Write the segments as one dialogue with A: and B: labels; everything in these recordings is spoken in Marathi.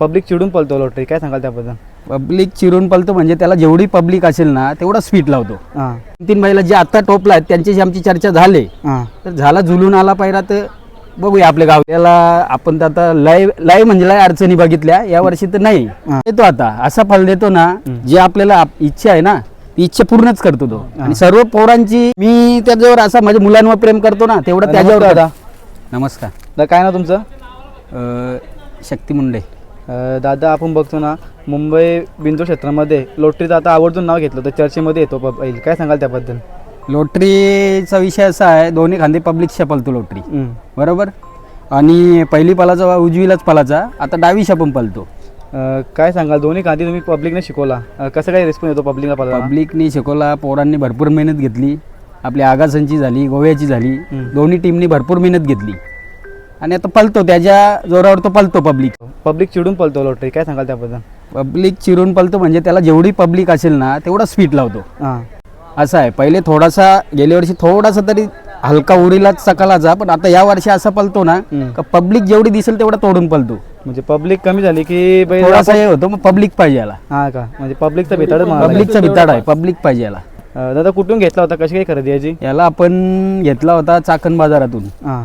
A: पब्लिक चिडून पळतो लॉटरी काय सांगाल त्याबद्दल?
B: पब्लिक चिरून पळतो म्हणजे त्याला जेवढी पब्लिक असेल ना तेवढा स्पीड लावतो.
A: हां.
B: तीन महिला जे आता टोपला आहेत त्यांच्याशी आमची चर्चा झाली.
A: हां.
B: तर झाला झुलून आला पाहिला तर बघूया आपल्या गाव. त्याला आपण तर आता लय लय म्हणजे लय अडचणी बघितल्या. या वर्षी तर नाही.
A: हा.
B: येतो आता. असा फल देतो ना जे आपल्याला आप- इच्छा आहे ना ती इच्छा पूर्णच करतो तो. आणि सर्व पोरांची मी त्याच्यावर असा माझ्या मुलांवर प्रेम करतो ना तेवढं त्याच्यावर करतो. नमस्कार.
A: दादा काय ना तुमचं?
B: अं, शक्ती मुंडे.
A: दादा आपण बघतो ना मुंबई बिंदू क्षेत्रामध्ये लॉटरीचं आता आवर्जून नाव घेतलं तर चर्चेमध्ये येतो पहिलं. काय सांगाल त्याबद्दल?
B: लोटरीचा विषय असा आहे दोन्ही खांदे पब्लिकच्या पलतो लोटरी. बरोबर? आणि पहिली पलाचा उजवीलाच पलाचा आता डावीशा पण पलतो.
A: काय सांगाल? दोन्ही कांदी तुम्ही पब्लिकने शिकवला. कसं काय रिस्पॉन्स येतो पब्लिकला
B: पब्लिकनी शिकवला पोरांनी भरपूर मेहनत घेतली. आपली आगासांची झाली गोव्याची झाली. दोन्ही टीमनी भरपूर मेहनत घेतली. आणि आता पलतो त्याच्या जोरावर तो पलतो पब्लिक
A: पब्लिक चिडून पळतो लॉटरी काय सांगाल त्याबद्दल?
B: पब्लिक चिरून पलतो म्हणजे त्याला जेवढी पब्लिक असेल ना तेवढा स्पीड लावतो.
A: हां.
B: असं आहे पहिले थोडासा गेल्या वर्षी थोडासा तरी हलका उरीलाच सकाळचा पण आता या वर्षी असा पलतो ना. का पब्लिक जेवढी दिसेल तेवढा तोडून पलतो.
A: म्हणजे पब्लिक कमी झाली की बैल
B: थोडासा हे होतो मग पब्लिक पाहिजे याला.
A: हां का? म्हणजे पब्लिकचा भिताड
B: पब्लिकचा भिताड आहे पब्लिक पाहिजे याला.
A: दादा कुठून घेतला होता? कशी काय खरेदी याची?
B: याला आपण घेतला होता चाकण बाजारातून.
A: हां.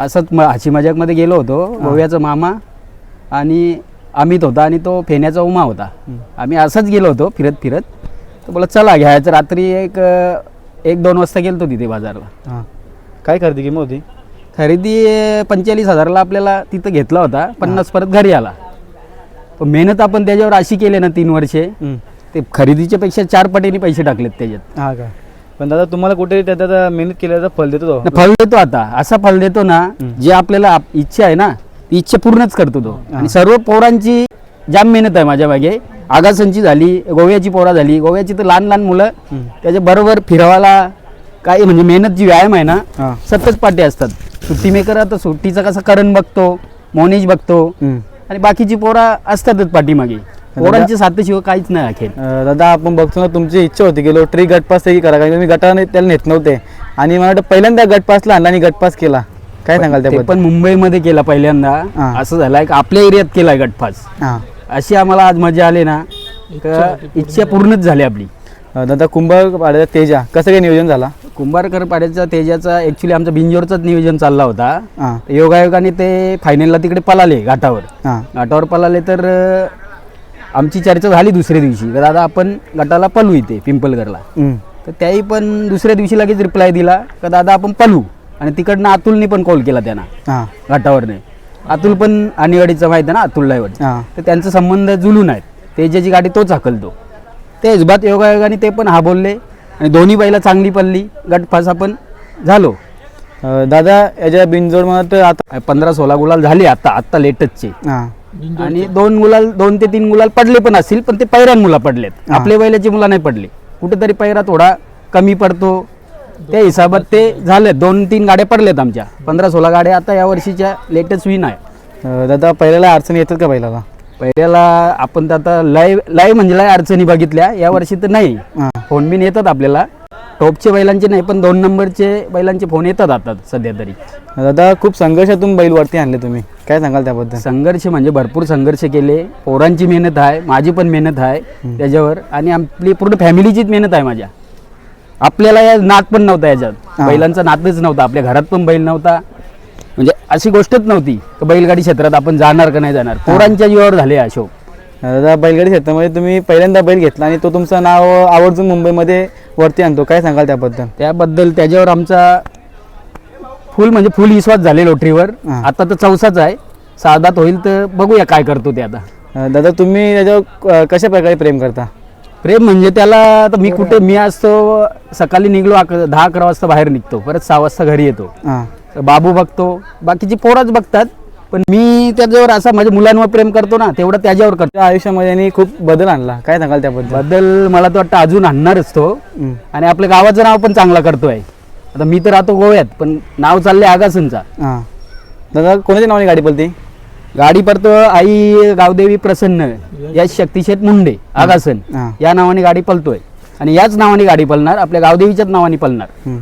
B: असंच म हाची मजाकमध्ये गेलो होतो. गोव्याचा मामा आणि अमित होता आणि तो फेण्याचा उमा होता. आम्ही असंच गेलो होतो फिरत फिरत. तर बोला चला घ्यायचं. रात्री एक एक दोन वाजता गेलो तिथे बाजारला.
A: हां. काय खरेदी किंमत होती?
B: खरेदी पंचेचाळीस हजाराला आपल्याला तिथं घेतला होता. पन्नास परत घरी आला. पण मेहनत आपण त्याच्यावर अशी केली ना तीन वर्षे. ते खरेदीच्या पेक्षा चार पटीने पैसे टाकलेत त्याच्यात.
A: हां का? पण दादा तुम्हाला कुठे आता मेहनत केल्याचं फल देतो तो.
B: फल देतो आता. असा फल देतो ना. जे आपल्याला आप- इच्छा आहे ना ती इच्छा पूर्णच करतो तो. आणि सर्व पोरांची जाम मेहनत आहे माझ्या मागे. आगासांची झाली गोव्याची पोरा झाली. गोव्याची तर लहान लहान मुलं. त्याच्या बरोबर फिरवायला काय म्हणजे मेहनत जी व्यायाम आहे ना
A: हां.
B: सतत पाठी असतात. सुट्टी मेकर आता सुट्टीचा कसा करण बघतो मोनेज बघतो. आणि बाकीची पोरा असतातच पाठीमागे. पोरांच्या साथीशिवाय काहीच नाही अखेर.
A: अं, दादा आपण बघतो ना तुमची इच्छा होती की लोटरी गटपास तरी करा कारण तुम्ही गटाने त्याला नेत नव्हते. आणि मला वाटतं पहिल्यांदा गटपासला आणला आणि गटपास केला. काय सांगाल
B: ते
A: त्याबद्दल?
B: पण मुंबईमध्ये केला पहिल्यांदा.
A: हां.
B: असं झालंय की आपल्या एरियात केलाय गटफास
A: हां.
B: अशी आम्हाला आज मजा आली ना. का इच्छा पूर्णच झाली आपली.
A: अं, दादा कुंभ पाड्याचा तेजा कसं काय नियोजन झाला?
B: कुंभारकर पाड्याचा तेजाचा ॲक्च्युली आमचा बिंजोरचाच नियोजन चालला होता.
A: हां.
B: योगायोगाने ते फायनलला तिकडे पळाले घाटावर.
A: हां.
B: घाटावर पळाले तर अं, आमची चर्चा झाली दुसऱ्या दिवशी. का दादा आपण गटाला पळू इथे पिंपलगरला. तर त्याही पण दुसऱ्या दिवशी लगेच रिप्लाय दिला. का दादा आपण पळू आणि तिकडनं अतुलने पण कॉल केला त्यांना घाटावरने अतुल पण अनिवाडीचं माहिती ना अतुल
A: हां.
B: तर त्यांचा संबंध जुलून आहेत. तेजाची गाडी तोच हाकलतो. ते हिजबात योगायोगाने ते पण हा बोलले. आणि दोन्ही बैला चांगली पडली. गटपास आपण झालो.
A: दादा याच्या बिनजोड म्हणत आता
B: पंधरा सोळा गुलाल झाले आता. आत्ता लेटेस्टचे
A: हां.
B: आणि दोन गुलाल दोन ते तीन गुलाल पडले पण असतील पण ते पैरान मुला पडलेत. आपल्या बैलाची मुला नाही पडले. कुठेतरी पैरा थोडा कमी पडतो. त्या हिसाबात ते झाले. दोन तीन गाड्या पडल्यात आमच्या. पंधरा सोळा गाड्या आता या वर्षीच्या लेटेस्ट विन आहे.
A: दादा पहिल्याला अडचणी येतात का बैलाला?
B: पहिल्याला आपण तर आता लय लय म्हणजे लय अडचणी बघितल्या. या वर्षी तर नाही. फोन बिन येतात आपल्याला. टॉपचे बैलांचे नाही पण दोन नंबरचे बैलांचे फोन येतात आता सध्या तरी.
A: दादा खूप संघर्षातून बैल वरती आणले तुम्ही. काय सांगाल त्याबद्दल?
B: संघर्ष म्हणजे भरपूर संघर्ष केले. पोरांची मेहनत आहे माझी पण मेहनत आहे त्याच्यावर. आणि आपली पूर्ण फॅमिलीचीच मेहनत आहे माझ्या. आपल्याला या नात पण नव्हता याच्यात. बैलांचा नातच नव्हता आपल्या घरात पण बैल नव्हता. म्हणजे अशी गोष्टच नव्हती की बैलगाडी क्षेत्रात आपण जाणार का नाही जाणार. पोरांच्या जीवावर झाले हा शोक
A: दादा बैलगाडी क्षेत्रामध्ये तुम्ही पहिल्यांदा बैल घेतला आणि तो तुमचं नाव आवर्जून मुंबईमध्ये वरती आणतो. काय सांगाल त्याबद्दल?
B: त्याबद्दल त्याच्यावर आमचा फुल म्हणजे फुल विश्वास झाले लोटरीवर. आता तर चौसाच आहे. साधात होईल तर बघूया काय करतो ते आता.
A: अं, दादा तुम्ही त्याच्यावर कशा प्रकारे प्रेम करता?
B: प्रेम म्हणजे त्याला आता मी कुठे मी असतो सकाळी निघलो अक दहा अकरा वाजता बाहेर निघतो. परत सहा वाजता घरी येतो.
A: हां.
B: तर बाबू बघतो. बाकीची पोरच बघतात. पण मी त्याच्यावर असा माझ्या मुलांवर प्रेम करतो ना तेवढं त्याच्यावर करतो.
A: आयुष्यामध्ये यांनी खूप बदल आणला. काय सांगाल त्याबद्दल?
B: बद्दल मला तर वाटतं अजून आणणारच तो.
A: हं.
B: आणि आपल्या गावाचं नाव पण चांगला करतोय. आता मी तर राहतो गोव्यात पण नाव चाललंय आगासनचा.
A: हां. दादा कोणाच्या नावाने गाडी बोलते
B: गाडी पडतो आई गावदेवी प्रसन्न या शक्तिशेठ मुंडे आगासन.
A: हां.
B: या नावाने गाडी पळतोय. आणि याच नावाने गाडी पळणार आपल्या गावदेवीच्याच नावाने पळणार.
A: हं.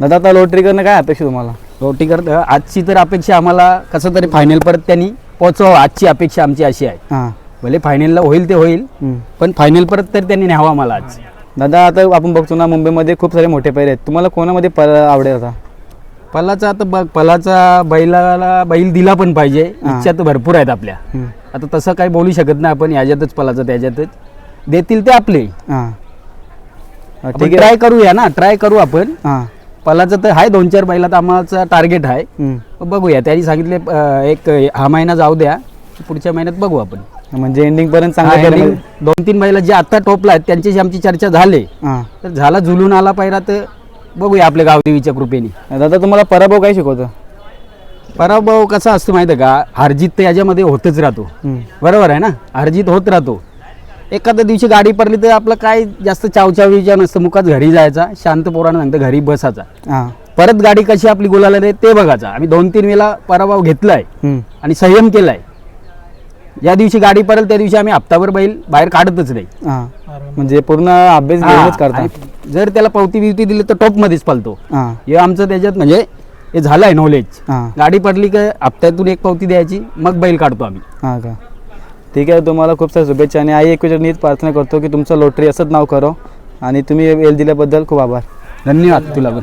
A: दादा आता लोटरी करणं काय अपेक्षा तुम्हाला?
B: रोटी करत आजची तर अपेक्षा आम्हाला कसं तरी फायनल परत त्यांनी पोचवावं आजची अपेक्षा आमची अशी आहे.
A: हां.
B: भले फायनलला होईल ते होईल
A: हम्म.
B: पण फायनल परत तर त्यांनी न्यावा मला आज.
A: दादा आता आपण बघतो ना मुंबईमध्ये खूप सारे मोठे पैरे आहेत. तुम्हाला कोणामध्ये प आवडेल आता?
B: पलाचा आता बघ पलाचा बैलाला बैल दिला पण पाहिजे.
A: हां.
B: इच्छा तर भरपूर आहेत आपल्या.
A: हम्म.
B: आता तसं काही बोलू शकत नाही आपण याच्यातच पलाचं त्याच्यातच. देतील ते आपले.
A: हां. ठीक आहे.
B: ट्राय करूया ना ट्राय करू आपण.
A: हां.
B: पलाचं तर आहे दोन चार बैलात आम्हाला टार्गेट आहे.
A: हम्म.
B: बघूया त्यांनी सांगितले अं, एक हा महिना जाऊ द्या पुढच्या महिन्यात बघू आपण.
A: म्हणजे एंडिंग पर्यंत चांगलं
B: दोन तीन बैला जे आता टोपला आहेत त्यांच्याशी आमची चर्चा झाली.
A: हां.
B: तर झाला झुलून आला पाहिला तर बघूया आपल्या गावदेवीच्या कृपेने.
A: दादा तुम्हाला पराभव काय शिकवतो?
B: पराभव कसा असतो माहिती आहे का? हारजीत तर याच्यामध्ये होतच राहतो.
A: हम्म.
B: बरोबर आहे ना? हारजीत होत राहतो. एखाद्या दिवशी गाडी पडली तर आपलं काय जास्त चावचावीच्या नसतं मुखात घरी जायचा शांत पोरानं सांगतं घरी बसायचा.
A: हां.
B: परत गाडी कशी आपली गुलाला ते बघायचा. आम्ही दोन तीन वेळा पराभव घेतलाय.
A: हम्म.
B: आणि संयम केलाय. ज्या दिवशी गाडी पडेल त्या दिवशी आम्ही हप्ताभर बैल बाहेर काढतच नाही.
A: हां. म्हणजे पूर्ण अभ्यास घेऊनच करता.
B: आणि जर त्याला पावती बिवती दिली तर टॉपमध्येच पळतो
A: हां.
B: हे आमचं त्याच्यात म्हणजे हे झालं आहे नॉलेज
A: हां.
B: गाडी पडली का हप्त्यातून एक पावती द्यायची मग बैल काढतो आम्ही.
A: हां का? ठीक आहे तुम्हाला खूप साऱ्या शुभेच्छा आणि आई एक नीट प्रार्थना करतो की तुमचं लोटरी असंच नाव करो. आणि तुम्ही वेळ दिल्याबद्दल खूप आभार.
B: धन्यवाद तुला पण.